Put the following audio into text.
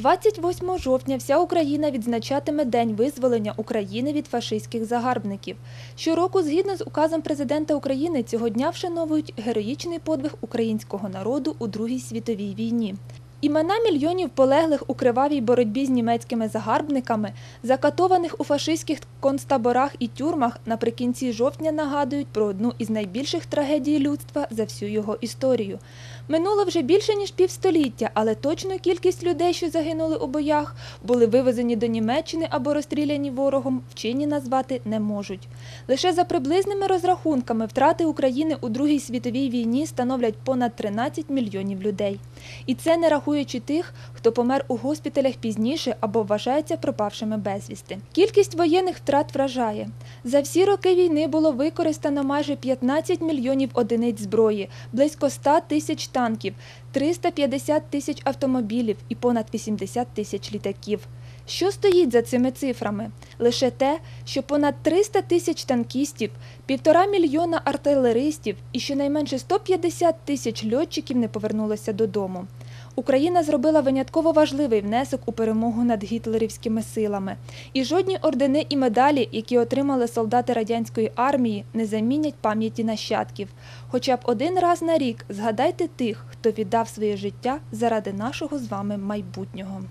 28 жовтня вся Україна відзначатиме День визволення України від фашистських загарбників. Щороку, згідно з указом президента України, цього дня вшановують героїчний подвиг українського народу у Другій світовій війні. Імена мільйонів полеглих у кривавій боротьбі з німецькими загарбниками, закатованих у фашистських концтаборах і тюрмах, наприкінці жовтня нагадують про одну із найбільших трагедій людства за всю його історію. Минуло вже більше ніж півстоліття, але точну кількість людей, що загинули у боях, були вивезені до Німеччини або розстріляні ворогом, вчені назвати не можуть. Лише за приблизними розрахунками втрати України у Другій світовій війні становлять понад 13 мільйонів людей. І це не рахуючи тих, хто помер у госпіталях пізніше або вважається пропавшими безвісти. Кількість воєнних втрат вражає. За всі роки війни було використано майже 15 мільйонів одиниць зброї, близько 100 тисяч танків, 350 тисяч автомобілів і понад 80 тисяч літаків. Що стоїть за цими цифрами? Лише те, що понад 300 тисяч танкістів, півтора мільйона артилеристів і щонайменше 150 тисяч льотчиків не повернулося додому. Україна зробила винятково важливий внесок у перемогу над гітлерівськими силами. І жодні ордени і медалі, які отримали солдати радянської армії, не замінять пам'яті нащадків. Хоча б один раз на рік згадайте тих, хто віддав своє життя заради нашого з вами майбутнього.